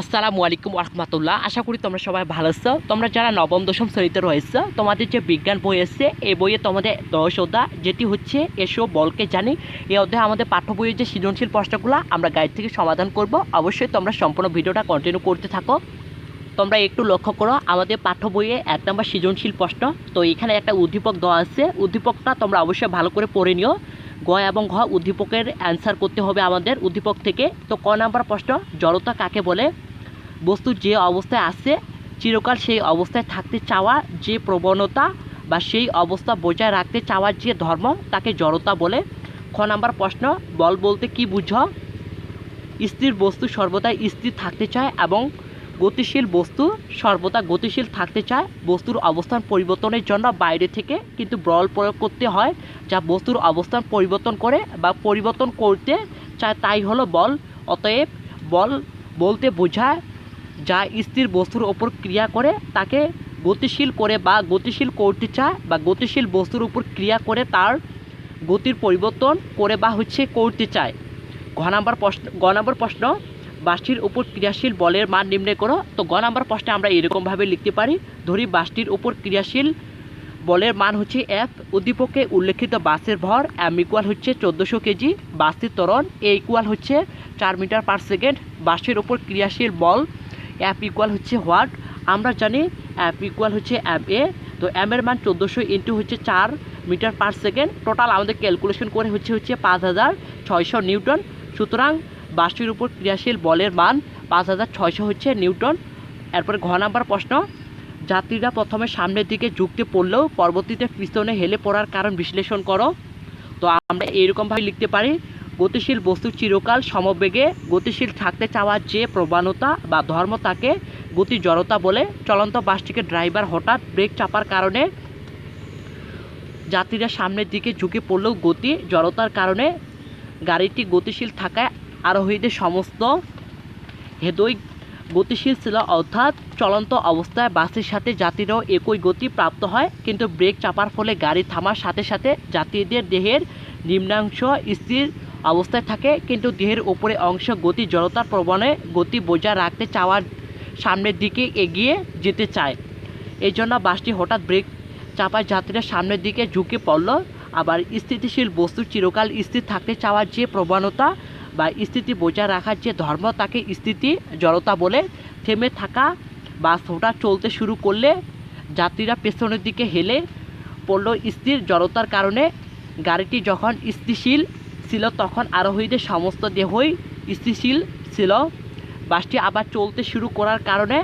আসসালামু আলাইকুম রহমতুল্লাহ আশা করি তোমরা সবাই ভালো আছো। তোমরা যারা নবম, দশম শ্রেণীতে রয়েছে, তোমাদের যে বিজ্ঞান বই এসছে এই বইয়ে তোমাদের দশ অধ্যায় যেটি হচ্ছে এসো, বলকে জানি। এই অধ্যায়ে আমাদের পাঠ্য বইয়ের যে সৃজনশীল প্রশ্নগুলো, আমরা গাইড থেকে সমাধান করব। অবশ্যই তোমরা সম্পূর্ণ ভিডিওটা কন্টিনিউ করতে থাকো। তোমরা একটু লক্ষ্য করো, আমাদের পাঠ্য বইয়ে এক নম্বর সৃজনশীল প্রশ্ন। তো এখানে একটা উদ্দীপক দেওয়া আছে। উদ্দীপকটা তোমরা অবশ্যই ভালো করে পড়ে নিও। গ এবং ঘ উদ্দীপকের অ্যান্সার করতে হবে আমাদের উদ্দীপক থেকে। তো ক নাম্বার প্রশ্ন, জড়তা কাকে বলে? বস্তু যে অবস্থায় আছে, চিরকাল সেই অবস্থায় থাকতে চাওয়া যে প্রবণতা বা সেই অবস্থা বজায় রাখতে চাওয়ার যে ধর্ম, তাকে জড়তা বলে। খ নাম্বার প্রশ্ন, বল বলতে কি বুঝো? স্থির বস্তু সর্বদা স্থির থাকতে চায় এবং গতিশীল বস্তু সর্বদা গতিশীল থাকতে চায়। বস্তুর অবস্থান পরিবর্তনের জন্য বাইরে থেকে কিন্তু বল প্রয়োগ করতে হয়। যা বস্তুর অবস্থান পরিবর্তন করে বা পরিবর্তন করতে চায়, তাই হলো বল। অতএব বল বলতে বোঝায় যা স্থির বস্তুর ওপর ক্রিয়া করে, তাকে গতিশীল করে বা গতিশীল করতে চায় বা গতিশীল বস্তুর উপর ক্রিয়া করে তার গতির পরিবর্তন করে বা হচ্ছে করতে চায়। ঘ নাম্বার প্রশ্ন গ নাম্বার প্রশ্ন বাসটির উপর ক্রিয়াশীল বলের মান নির্ণয় করো। তো গ নাম্বার প্রশ্নে আমরা এরকমভাবে লিখতে পারি, ধরি বাসটির উপর ক্রিয়াশীল বলের মান হচ্ছে এফ উদ্দীপকে উল্লেখিত বাসের ভর এম ইকুয়াল হচ্ছে চোদ্দোশো কেজি বাসটির ত্বরণ এ ইকুয়াল হচ্ছে চার মিটার পার সেকেন্ড বাসের উপর ক্রিয়াশীল বল অ্যাপ ইকুয়াল হচ্ছে হোয়াট আমরা জানি অ্যাপ ইকুয়াল হচ্ছে অ্যাপ এ তো এম এর মান চোদ্দোশো ইন্টু হচ্ছে চার মিটার পার সেকেন্ড টোটাল আমাদের ক্যালকুলেশন করে হচ্ছে হচ্ছে পাঁচ হাজার ছয়শো নিউটন। সুতরাং বাসটির উপর ক্রিয়াশীল বলের মান পাঁচ হাজার ছয়শো হচ্ছে নিউটন। এরপরে ঘ নাম্বার প্রশ্ন। যাত্রীরা প্রথমে সামনের দিকে ঝুঁকতে পড়লেও পরবর্তীতে পিছনে হেলে পড়ার কারণ বিশ্লেষণ করো। তো আমরা এইরকমভাবে লিখতে পারি। গতিশীল বস্তু চিরকাল সমবেগে গতিশীল থাকতে চাওয়ার যে প্রবণতা বা ধর্ম তাকে গতি জড়তা বলে চলন্ত বাসটিকে ড্রাইভার হঠাৎ ব্রেক চাপার কারণে যাত্রীরা সামনের দিকে ঝুঁকে পড়লেও গতি জড়তার কারণে গাড়িটি গতিশীল থাকায় আরোহীদের সমস্ত হেদই গতিশীল ছিল। অর্থাৎ চলন্ত অবস্থায় বাসের সাথে যাত্রীরাও একই গতি প্রাপ্ত হয়, কিন্তু ব্রেক চাপার ফলে গাড়ি থামার সাথে সাথে যাত্রীদের দেহের নিম্নাংশ স্থির অবস্থায় থাকে, কিন্তু দেহের ওপরে অংশ গতি জড়তার প্রবণে গতি বজায় রাখতে চাওয়ার সামনের দিকে এগিয়ে যেতে চায়। এই জন্য বাসটি হঠাৎ ব্রেক চাপায় যাত্রীরা সামনের দিকে ঝুঁকে পড়ল। আবার স্থিতিশীল বস্তু চিরকাল স্থির থাকতে চাওয়ার যে প্রবণতা বা স্থিতি বজায় রাখার যে ধর্ম, তাকে স্থিতি জড়তা বলে থেমে থাকা বাস হঠাৎ চলতে শুরু করলে যাত্রীরা পেছনের দিকে হেলে পড়ল। স্থির জড়তার কারণে গাড়িটি যখন স্থিতিশীল ছিল, তখন আরোহীদের সমস্ত দেহই স্থিতিশীল ছিল। বাসটি আবার চলতে শুরু করার কারণে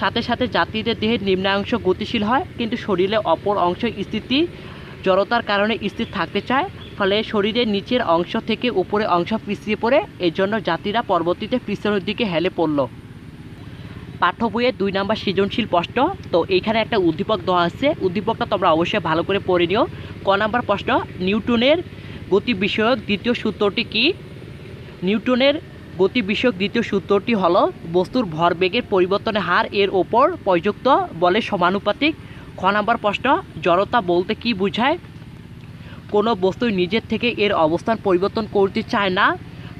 সাথে সাথে যাত্রীদের দেহের নিম্নাংশ গতিশীল হয়, কিন্তু শরীরে অপর অংশ স্থিতি জড়তার কারণে স্থির থাকতে চায়। ফলে শরীরের নিচের অংশ থেকে উপরে অংশ পিছিয়ে পড়ে এই জন্য যাত্রীরা পরবর্তীতে পিছনের দিকে হেলে পড়ল। পাঠ্য বইয়ের দুই নম্বর সৃজনশীল প্রশ্ন। তো এইখানে একটা উদ্দীপক দেওয়া আছে। উদ্দীপকটা তোমরা অবশ্যই ভালো করে পড়ে নিও। ক নাম্বার প্রশ্ন, নিউটনের গতি বিষয়ক দ্বিতীয় সূত্রটি কি? নিউটনের গতি বিষয়ক দ্বিতীয় সূত্রটি হল বস্তুর ভরবেগের পরিবর্তনের হার এর ওপর প্রযুক্ত বলে সমানুপাতিক। খ নাম্বার প্রশ্ন, জড়তা বলতে কি বোঝায়? কোনো বস্তু নিজের থেকে এর অবস্থান পরিবর্তন করতে চায় না।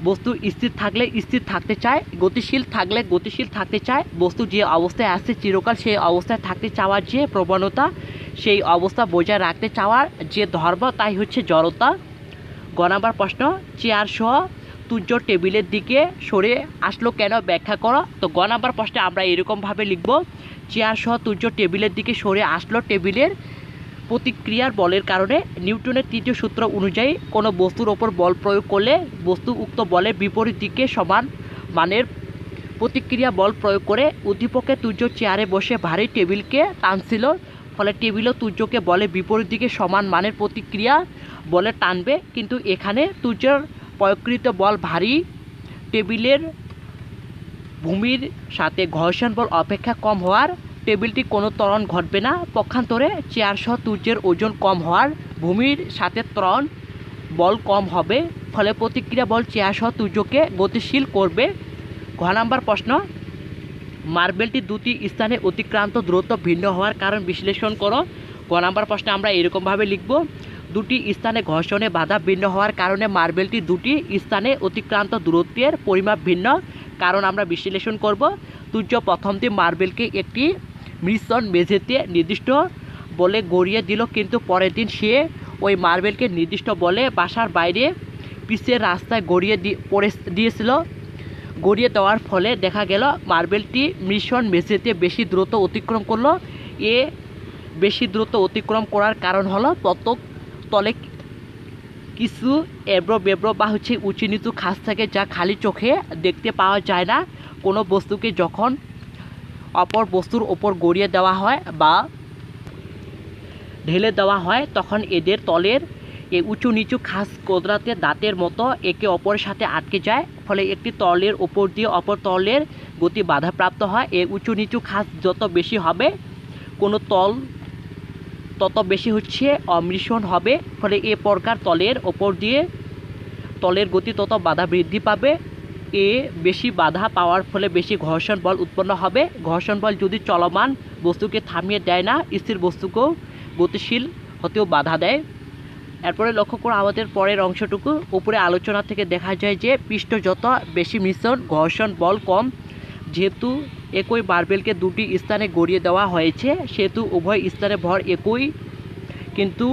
বস্তু স্থির থাকলে স্থির থাকতে চায়, গতিশীল থাকলে গতিশীল থাকতে চায়। বস্তু যে অবস্থায় আসছে চিরকাল সেই অবস্থায় থাকতে চাওয়ার যে প্রবণতা, সেই অবস্থা বজায় রাখতে চাওয়ার যে ধর্ম, তাই হচ্ছে জড়তা। গ নাম্বার প্রশ্ন চেয়ার সহ তুর্য টেবিলের দিকে সরে আসলো কেন ব্যাখ্যা করো। তো গ নাম্বার প্রশ্নে আমরা এরকমভাবে লিখব চেয়ার সহ তুর্য টেবিলের দিকে সরে আসলো টেবিলের প্রতিক্রিয়ার বলের কারণে। নিউটনের তৃতীয় সূত্র অনুযায়ী কোনো বস্তুর ওপর বল প্রয়োগ করলে বস্তু উক্ত বলের বিপরীত দিকে সমান মানের প্রতিক্রিয়া বল প্রয়োগ করে। উদ্দীপকে তুর্য চেয়ারে বসে ভারী টেবিলকে টানছিল, ফলে টেবিলও তুর্যকে বলে বিপরীত দিকে সমান মানের প্রতিক্রিয়া বলে টানবে, কিন্তু এখানে তুর্যের প্রয়োগকৃত বল ভারী টেবিলের ভূমির সাথে ঘর্ষণ বল অপেক্ষা কম হওয়ার টেবিলটি কোনো ত্বরণ ঘটবে না। পক্ষান্তরে চেয়ার সহ তুর্যের ওজন কম হওয়ার ভূমির সাথে ত্বরণ বল কম হবে, ফলে প্রতিক্রিয়া বল চেয়ার সহ তুর্যকে গতিশীল করবে। ঘ নাম্বার প্রশ্ন, মার্বেলটি দুটি স্থানে অতিক্রান্ত দূরত্ব ভিন্ন হওয়ার কারণ বিশ্লেষণ করো। গ নাম্বার প্রশ্নে আমরা এরকমভাবে লিখব দুটি স্থানে ঘর্ষণে বাধা ভিন্ন হওয়ার কারণে মার্বেলটি দুটি স্থানে অতিক্রান্ত দূরত্বের পরিমাপ ভিন্ন কারণ আমরা বিশ্লেষণ করব। সূর্য প্রথম দিন মার্বেলকে একটি মিশ্রণ মেঝেতে নির্দিষ্ট বলে গড়িয়ে দিল, কিন্তু পরের দিন সে ওই মার্বেলকে নির্দিষ্ট বলে বাসার বাইরে পিচের রাস্তায় গড়িয়ে পড়ে দিয়েছিল। গড়িয়ে দেওয়ার ফলে দেখা গেল, মার্বেলটি মিশ্রণ মেঝেতে বেশি দ্রুত অতিক্রম করল। এ বেশি দ্রুত অতিক্রম করার কারণ হলো প্রত্যেক তলে কিছু এব্রো বেব্রো বা হচ্ছে উঁচু নিচু খাস থাকে যা খালি চোখে দেখতে পাওয়া যায় না। কোনো বস্তুকে যখন অপর বস্তুর ওপর গড়িয়ে দেওয়া হয় বা ঢেলে দেওয়া হয়, তখন এদের তলের এই উঁচু নিচু খাস কোদরাতে দাঁতের মতো একে অপরের সাথে আটকে যায়। ফলে একটি তলের ওপর দিয়ে অপর তলের গতি বাধাপ্রাপ্ত হয়। এই উঁচু নিচু খাস যত বেশি হবে, কোনো তল তত বেশি হচ্ছে অমৃষণ হবে, ফলে এ প্রকার তলের ওপর দিয়ে তলের গতি তত বাধা বৃদ্ধি পাবে। এ বেশি বাধা পাওয়ার ফলে বেশি ঘর্ষণ বল উৎপন্ন হবে। ঘর্ষণ বল যদি চলমান বস্তুকে থামিয়ে দেয় না, স্থির বস্তুকেও গতিশীল হতেও বাধা দেয়। এরপরে লক্ষ্য করো আমাদের পরের অংশটুকু। উপরে আলোচনা থেকে দেখা যায় যে পৃষ্ঠ যত বেশি মিশ্রণ, ঘর্ষণ বল কম, যেহেতু একই মার্বেলকে দুটি স্থানে গড়িয়ে দেওয়া হয়েছে। সেহেতু উভয় স্থানে ভর একই, কিন্তু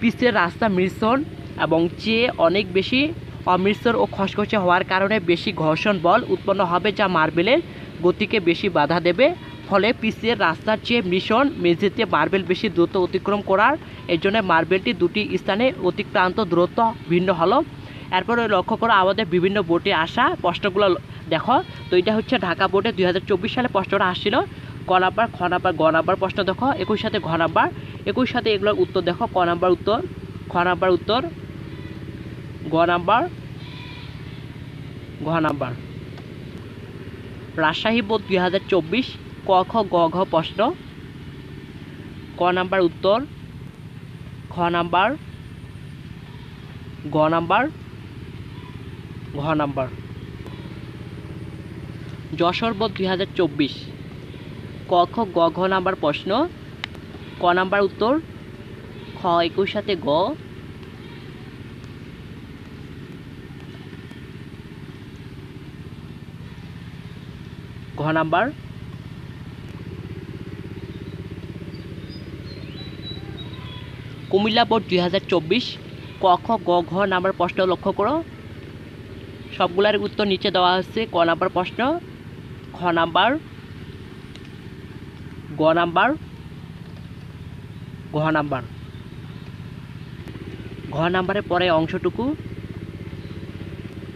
পিচের রাস্তা মিশ্রণ এবং চেয়ে অনেক বেশি অমৃতসর ও খসখসে হওয়ার কারণে বেশি ঘর্ষণ বল উৎপন্ন হবে যা মার্বেলের গতিকে বেশি বাধা দেবে। ফলে পিচের রাস্তার চেয়ে মিশন মেঝেতে মার্বেল বেশি দ্রুত অতিক্রম করার এর জন্য মার্বেলটি দুটি স্থানে অতিক্রান্ত দূরত্ব ভিন্ন হলো। এরপরে লক্ষ্য করো আমাদের বিভিন্ন বোর্ডে আসা প্রশ্নগুলো দেখো। তো এটা হচ্ছে ঢাকা বোর্ডে দুই হাজার চব্বিশ সালে প্রশ্নটা আসছিল। ক নাম্বার খ নাম্বার গ নাম্বার প্রশ্ন দেখো। একই সাথে ঘ নাম্বার একই সাথে এগুলোর উত্তর দেখো। ক নাম্বার উত্তর, খ নাম্বার উত্তর, গ নাম্বার ঘ নাম্বার রাজশাহী বোর্ড দুই হাজার চব্বিশ, ক, খ, গ, ঘ প্রশ্ন। ক নাম্বার উত্তর, খ নাম্বার গ নাম্বার ঘ নাম্বার। যশোর বোর্ড দুই হাজার চব্বিশ। ক খ গ ঘ নাম্বার প্রশ্ন। ক নাম্বার উত্তর। খ একুশ সাথে গ। ঘ নাম্বার। কুমিল্লা বোর্ড দুই হাজার চব্বিশ। ক খ গ ঘ নাম্বার প্রশ্ন লক্ষ্য করো। সবগুলার উত্তর নিচে দেওয়া হচ্ছে। ক নাম্বার প্রশ্ন, খ নাম্বার, গ নাম্বার, ঘ নাম্বার। ঘ নাম্বারের পরে অংশটুকু।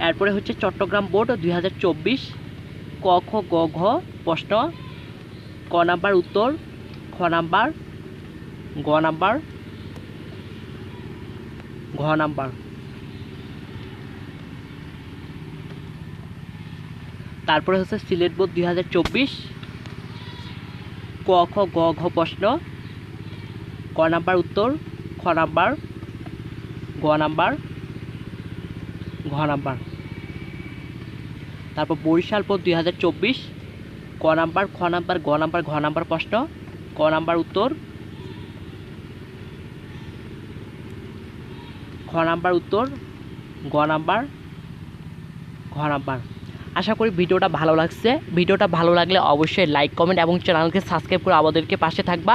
এরপরে হচ্ছে চট্টগ্রাম বোর্ড দুই হাজার চব্বিশ। ক, খ, গ, ঘ প্রশ্ন, ক নাম্বার উত্তর, খ নাম্বার, গ নাম্বার, ঘ নাম্বার। তারপরে হচ্ছে সিলেট বোর্ড দুই হাজার চব্বিশ, ক খ গ ঘ প্রশ্ন, ক নাম্বার উত্তর, খ নাম্বার, গ নাম্বার, ঘ নাম্বার। তারপর বরিশাল বোর্ড দুই হাজার চব্বিশ, ক নাম্বার, খ নাম্বার, গ নাম্বার, ঘ নাম্বার প্রশ্ন, ক নাম্বার উত্তর, খ নাম্বার উত্তর, গ নাম্বার, ঘ নাম্বার। আশা করি ভিডিওটা ভালো লাগছে। ভিডিওটা ভালো লাগলে অবশ্যই লাইক কমেন্ট এবং চ্যানেলকে সাবস্ক্রাইব করে আমাদেরকে পাশে থাকবা।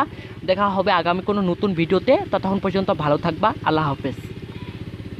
দেখা হবে আগামী কোনো নতুন ভিডিওতে। ততক্ষণ পর্যন্ত ভালো থাকবা। আল্লাহ হাফেজ।